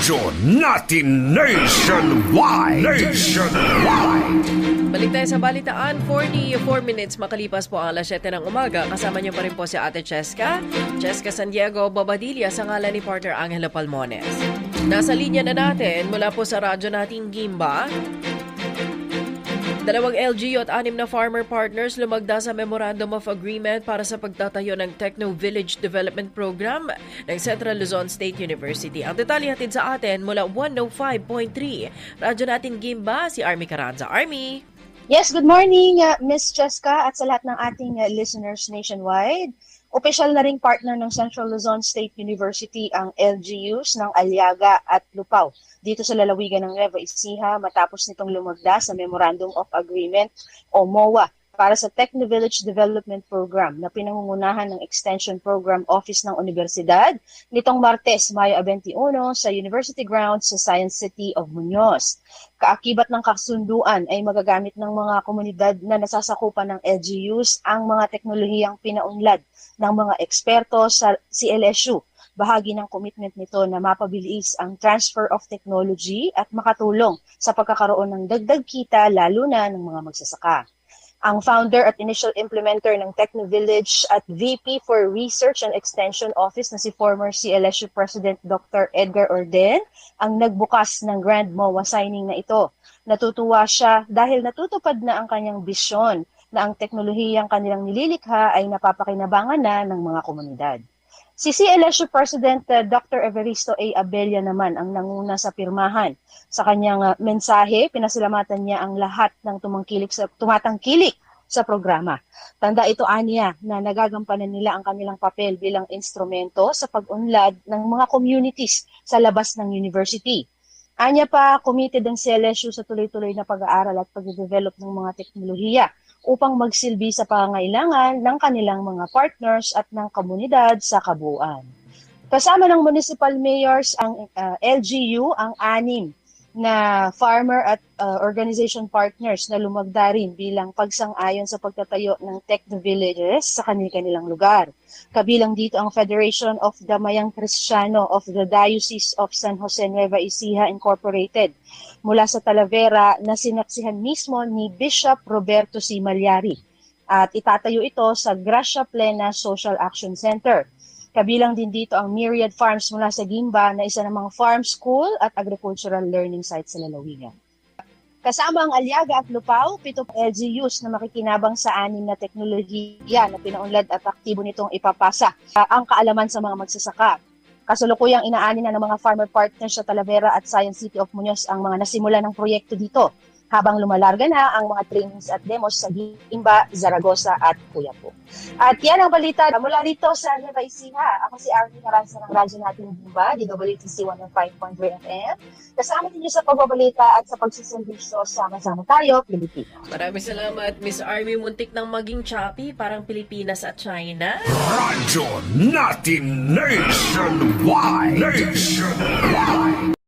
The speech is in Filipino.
Radyo natin nationwide. Nationwide. Balik tayo sa balitaan. 44 minutes makalipas po ang alas 7 ng umaga. Kasama niyo pa rin po si Ate Cheska. Cheska San Diego Bobadilla sa ngalan ni partner Angela Palmones. Nasa linya na natin mula po sa radyo nating Gimba. Dalawang LGU at anim na farmer partners lumagda sa Memorandum of Agreement para sa pagtatayo ng Techno Village Development Program ng Central Luzon State University. Ang detalye hatid sa atin mula 105.3. Radyo nating Gimba, si Army Caranza. Army! Yes, good morning, uh, Miss Cheska at sa lahat ng ating uh, listeners nationwide. Opisyal na ring partner ng Central Luzon State University ang LGUs ng Aliaga at Lupao dito sa lalawigan ng Nueva Ecija matapos nitong lumagda sa Memorandum of Agreement o MOA para sa Techno Village Development Program na pinangungunahan ng Extension Program Office ng Universidad nitong Martes, Mayo 21 sa University Grounds sa Science City of Muñoz. Kaakibat ng kasunduan ay magagamit ng mga komunidad na nasasakupan ng LGUs ang mga teknolohiyang pinaunlad ng mga eksperto sa CLSU. Bahagi ng commitment nito na mapabilis ang transfer of technology at makatulong sa pagkakaroon ng dagdag kita lalo na ng mga magsasaka ang founder at initial implementer ng Techno Village at VP for Research and Extension Office na si former CLSU President Dr. Edgar Orden ang nagbukas ng Grand MOA signing na ito. Natutuwa siya dahil natutupad na ang kanyang bisyon na ang teknolohiyang kanilang nililikha ay napapakinabangan na ng mga komunidad. Si CLSU President uh, Dr. Evaristo A. Abella naman ang nanguna sa pirmahan. Sa kanyang uh, mensahe, pinasalamatan niya ang lahat ng tumangkilik sa, tumatangkilik sa programa. Tanda ito aniya na nagagampanan nila ang kanilang papel bilang instrumento sa pag-unlad ng mga communities sa labas ng university. Anya pa, committed ang CLSU sa tuloy-tuloy na pag-aaral at pag-develop ng mga teknolohiya upang magsilbi sa pangangailangan ng kanilang mga partners at ng komunidad sa kabuuan. Kasama ng municipal mayors ang uh, LGU ang anim na farmer at uh, organization partners na lumagda rin bilang pagsang-ayon sa pagtatayo ng techno villages sa kanilang lugar. Kabilang dito ang Federation of Damayang Kristiyano of the Diocese of San Jose Nueva Ecija Incorporated mula sa Talavera na sinaksihan mismo ni Bishop Roberto C. Malyari at itatayo ito sa Gracia Plena Social Action Center. Kabilang din dito ang Myriad Farms mula sa Gimba na isa namang farm school at agricultural learning site sa lalawigan. Kasama ang Aliaga at Lupao, pito LGUs na makikinabang sa anim na teknolohiya na pinaunlad at aktibo nitong ipapasa ang kaalaman sa mga magsasaka. Kasulukuyang inaani na ng mga farmer partners sa Talavera at Science City of Muñoz ang mga nasimula ng proyekto dito habang lumalarga na ang mga trainings at demos sa Gimba, Zaragoza at Cuyapo. At yan ang balita mula rito sa Nueva Ecija. Ako si Arnie Caranza ng radyo natin Gimba, DWTC 105.3 FM. Kasama ninyo sa pagbabalita at sa pagsiservisyo sama-sama tayo, Pilipinas. Maraming salamat, Miss Army. Muntik nang maging choppy, parang Pilipinas at China. Radyo natin. Nationwide. Nationwide!